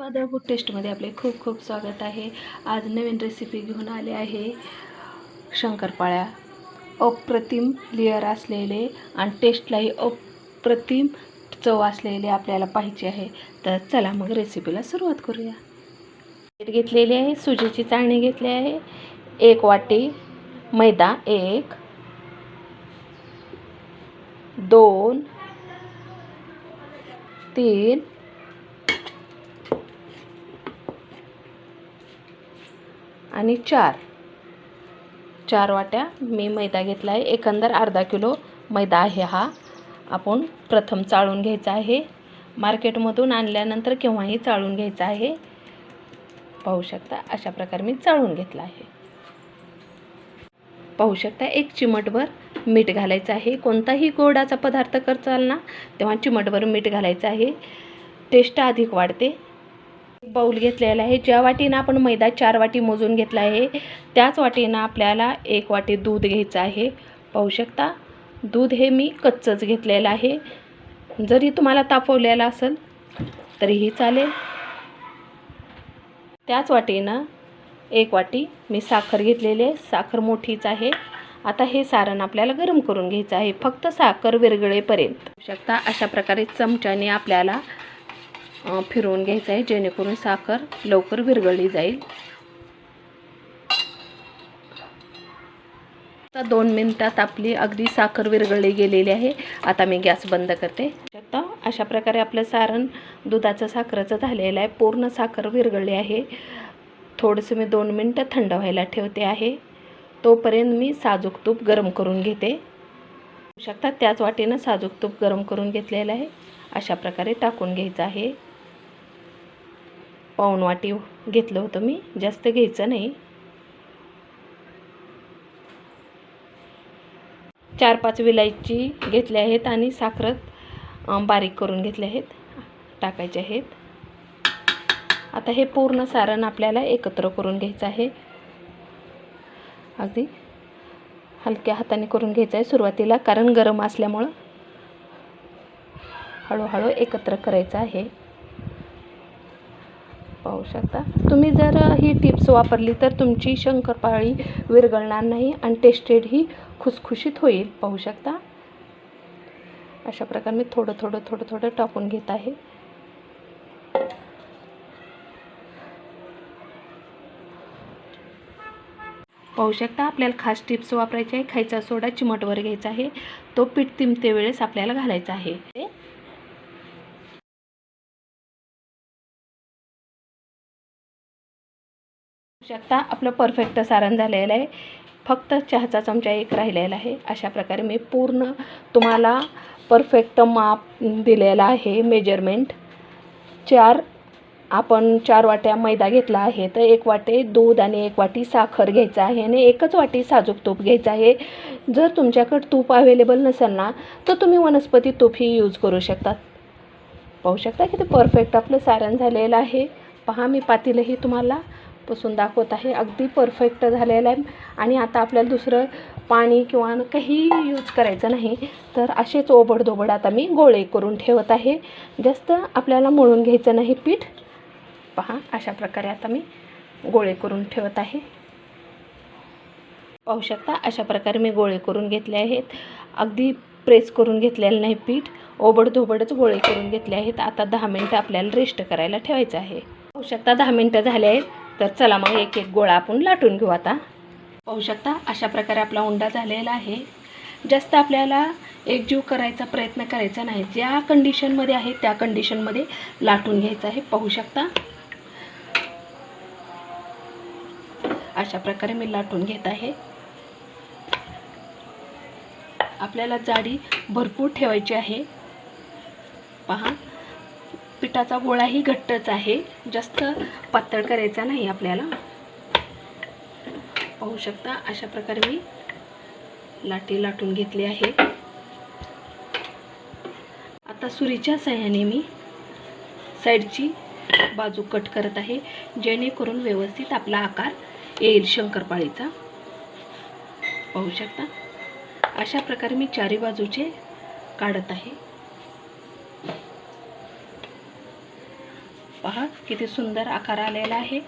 स्वादा food टेस्टमध्ये आपले खूप खूप स्वागत आहे. आज नवीन रेसिपी घेऊन आले आहे शंकरपाळ्या. अप्रतिम लेअर असलेले आणि टेस्टलाही अप्रतिम चव असलेले आपल्याला पाहिजे आहे. तर चला मग रेसिपीला सुरुवात करूया. पीठ घेतलेली आहे सुजीची चाळणी घेतली आहे. एक वाटी मैदा एक दोन तीन आणि चार. चार वाट्या मी मैदा घेतला आहे. एकंदर अर्धा किलो मैदा आहे हा. आपण प्रथम चाळून घ्यायचा आहे. मार्केटमधून आणल्यानंतर केव्हाही चाळून घ्यायचा आहे. पाहू शकता अशा प्रकारे मी चाळून घेतला आहे. पाहू शकता एक चिमटभर मीठ घालायचं आहे. कोणताही गोडाचा पदार्थ करचाल ना तेव्हा चिमटभर मीठ घालायचं आहे. टेस्ट अधिक वाढते. बाऊल घेतलेला आहे. ज्या वाटीनं आपण मैदा चार वाटी मोजून घेतला आहे त्याच वाटीनं आपल्याला एक वाटी दूध घ्यायचं आहे. पाहू शकता दूध हे मी कच्चंच घेतलेलं आहे. जरी तुम्हाला तापवलेलं असेल तरीही चालेल. त्याच वाटीनं एक वाटी मी साखर घेतलेली आहे. साखर मोठीच आहे. आता हे सारण आपल्याला गरम करून घ्यायचं आहे. फक्त साखर विरगळेपर्यंत पाहू शकता अशा प्रकारे चमच्याने आपल्याला फिरवून घ्यायचं आहे जेणेकरून साखर लवकर विरघळली जाईल. आता दोन मिनटात आपली अगदी साखर विरघळली गेलेली आहे. आता मी गॅस बंद करते. आता अशा प्रकारे आपलं सारण दुधाचं साखरेचं झालेलं आहे. पूर्ण साखर विरघळली आहे. थोडंसं मी दोन मिनटं थंड व्हायला ठेवते आहे. तोपर्यंत मी साजूक तूप गरम करून घेते. शकता त्याच वाटेनं साजूक तूप गरम करून घेतलेलं आहे. अशा प्रकारे टाकून घ्यायचं आहे. पाऊण वाटी घेतलं होतं मी. जास्त घ्यायचं नाही. चार पाच विलायची घेतले आहेत आणि साखरत बारीक करून घेतले आहेत. टाकायचे आहेत. आता हे पूर्ण सारण आपल्याला एकत्र करून घ्यायचं आहे. अगदी हलक्या हाताने करून घ्यायचं आहे सुरुवातीला कारण गरम असल्यामुळं हळूहळू एकत्र करायचं आहे. पाहू शकता. तुम्ही जर ही टिप्स वापरली तर तुमची शंकरपाळी विरघळणार नाही आणि टेस्टेड ही खुसखुशीत होईल पाहू शकता. अशा प्रकारे मी थोडं थोडं थोडं थोडं टाकून घेत आहे. पाहू शकता आपल्याला खास टिप्स वापरायचे आहे. खायचा सोडा चिमटवर घ्यायचा आहे. तो पीठ तिमते वेळेस आपल्याला घालायचा आहे. शकता. आपलं परफेक्ट सारण झालेलं आहे. फक्त चहाचा चमचा एक राहिलेला आहे. अशा प्रकारे मी पूर्ण तुम्हाला परफेक्ट माप दिलेला आहे. मेजरमेंट चार आपण चार वाट्या मैदा घेतला आहे. तर एक वाटे दूध आणि एक वाटी साखर घ्यायचा आहे आणि एकच वाटी साजूक तूप घ्यायचं आहे. जर तुमच्याकडे तूप अवेलेबल नसेल ना तर तुम्ही वनस्पती तूपही यूज करू शकतात पाहू शकता की ते परफेक्ट आपलं सारण झालेलं आहे. पहा मी पातीलही तुम्हाला पुसून दाखवत आहे. अगदी परफेक्ट झालेलं आहे. आणि आता आपल्याला दुसरं पाणी किंवा काही यूज करायचं नाही. तर असेच ओबडधोबड आता मी गोळे करून ठेवत आहे. जास्त आपल्याला मळून घ्यायचं नाही पीठ. पहा अशा प्रकारे आता मी गोळे करून ठेवत आहे. पाहू शकता अशा प्रकारे मी गोळे करून घेतले आहेत. अगदी प्रेस करून घेतलेलं नाही पीठ. ओबडधोबडच गोळे करून घेतले आहेत. आता दहा मिनटं आपल्याला रेस्ट करायला ठेवायचं आहे. पाहू शकता दहा मिनटं झाले आहेत. तर चला मग एक एक गोळा आपण लाटून घेऊ आता. पाहू शकता अशा प्रकारे आपला उंडा झालेला आहे. जास्त आपल्याला एकजीव करायचा प्रयत्न करायचा नाही. ज्या कंडिशनमध्ये आहे त्या कंडिशनमध्ये लाटून घ्यायचं आहे. पाहू शकता. अशा प्रकारे मी लाटून घेत आहे. आपल्याला जाडी भरपूर ठेवायची आहे. पहा. पिठाचा गोळाही घट्टच आहे. जास्त पातळ करायचा नाही आपल्याला. पाहू शकता अशा प्रकारे मी लाटी लाटून घेतली आहे. आता सुरीच्या सहाय्याने मी साईडची बाजू कट करत आहे जेणेकरून व्यवस्थित आपला आकार येईल शंकरपाळीचा. पाहू शकता. अशा प्रकारे मी चारी बाजूचे काढत आहे. पहा किती सुंदर आकार आलेला आहे.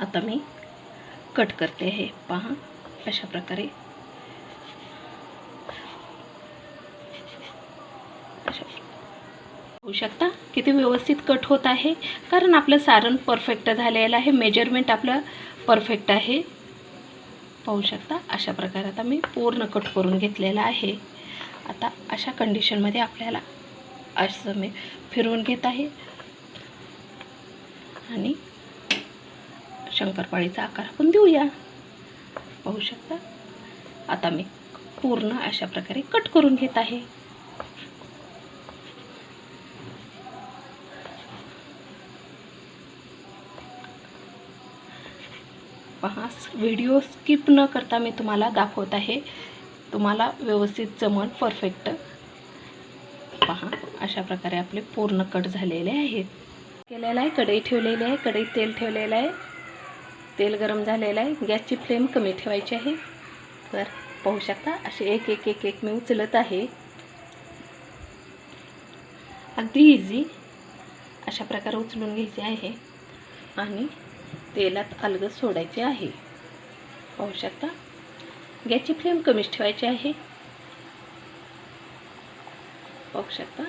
आता मी कट करते हे पहा अशा प्रकारे. होऊ शकता? किती व्यवस्थित कट होत आहे. कारण आपलं सारण परफेक्ट झालेलं आहे. मेजरमेंट आपलं परफेक्ट आहे. पाहू शकता? अशा प्रकारे आता मी पूर्ण कट करून घेतलेला आहे. आता अशा कंडिशनमध्ये आपल्याला असं मी फिरवून घेत आहे. आणि शंकरपाळीचा आकार आपण देऊया. पाहू शकता? आता मी पूर्ण अशा प्रकारे कट करून घेत आहे. पहा व्हिडिओ स्किप न करता मी तुम्हाला दाखवत आहे. तुम्हाला व्यवस्थित जमन परफेक्ट पहा अशा प्रकारे आपले पूर्ण कट झालेले आहेत. केलेलं आहे कढई ठेवलेली आहे कढईत तेल ठेवलेलं आहे. तेल गरम झालेलं आहे गॅसची फ्लेम कमी ठेवायची आहे. तर पाहू शकता असे एक एक एक एक मी उचलत आहे. अगदी इझी अशा प्रकारे उचलून घ्यायचे आहे. आणि तेलात अलगद सोडायचे आहे. पाहू शकता गॅसची फ्लेम कमीच ठेवायची आहे. पाहू शकता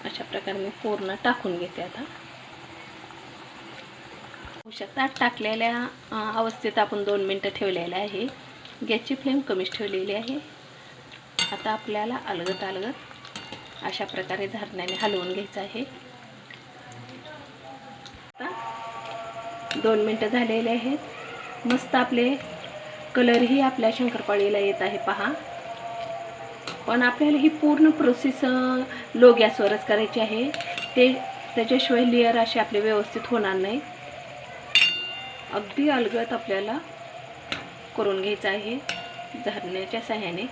अशा प्रकारे मी पूर्ण टाकून घेते आता. पाहू शकता टाकलेल्या अवस्थेत आपण दोन मिनटं ठेवलेलं आहे. गॅसची फ्लेम कमीच ठेवलेली आहे. आता आपल्याला अलगत अलगत अशा प्रकारे झारण्याने हलवून घ्यायचं आहे. दोन मिनटं झालेले आहेत. मस्त आपले कलरही आपल्या शंकरपाळीला येत आहे पहा. पण आपल्याला ही पूर्ण प्रोसेस लो गॅसवरच करायची आहे. ते त्याच्याशिवाय लेअर असे आपले व्यवस्थित होणार नाही. अगदी अलगत आपल्याला करून घ्यायचं आहे. झारण्याच्या सहाय्याने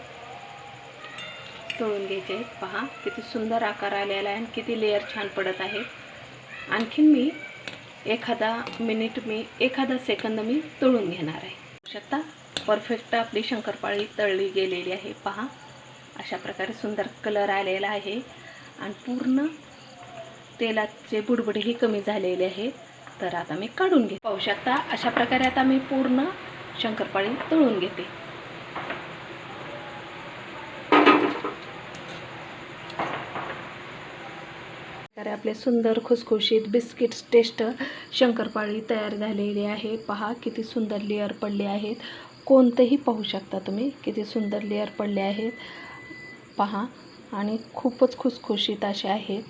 तळून घ्यायचे आहेत पहा. किती सुंदर आकार आलेला आहे आणि किती लेअर छान पडत आहे. आणखीन मी एखादा मिनिट मी एखादा सेकंद मी तळून घेणार आहे. शकता? परफेक्ट आपली शंकरपाळी तळली गेलेली आहे. पहा अशा प्रकारे सुंदर कलर आलेला आहे. आणि पूर्ण तेलाचे बुडबुडेही कमी झालेले आहे. तर आता मी काढून घे पाहू शकता? अशा प्रकारे आता मी पूर्ण शंकरपाळी तळून घेते. प्रकारे आपले सुंदर खुसखुशीत बिस्किट्स टेस्ट शंकरपाळी तयार झालेली आहे. पहा किती सुंदर लेअर पडले आहेत. कोणतेही पाहू शकता तुम्ही किती सुंदर लेअर पडले आहेत. पहा आणि खूपच खुसखुशीत असे आहेत.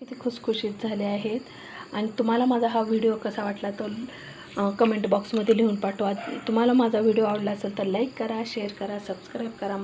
किती खुसखुशीत झाले आहेत. आणि तुम्हाला माझा हा व्हिडिओ कसा वाटला तर कमेंट बॉक्समध्ये लिहून पाठवा. तुम्हाला माझा व्हिडिओ आवडला असेल तर लाईक करा शेअर करा सबस्क्राईब करा.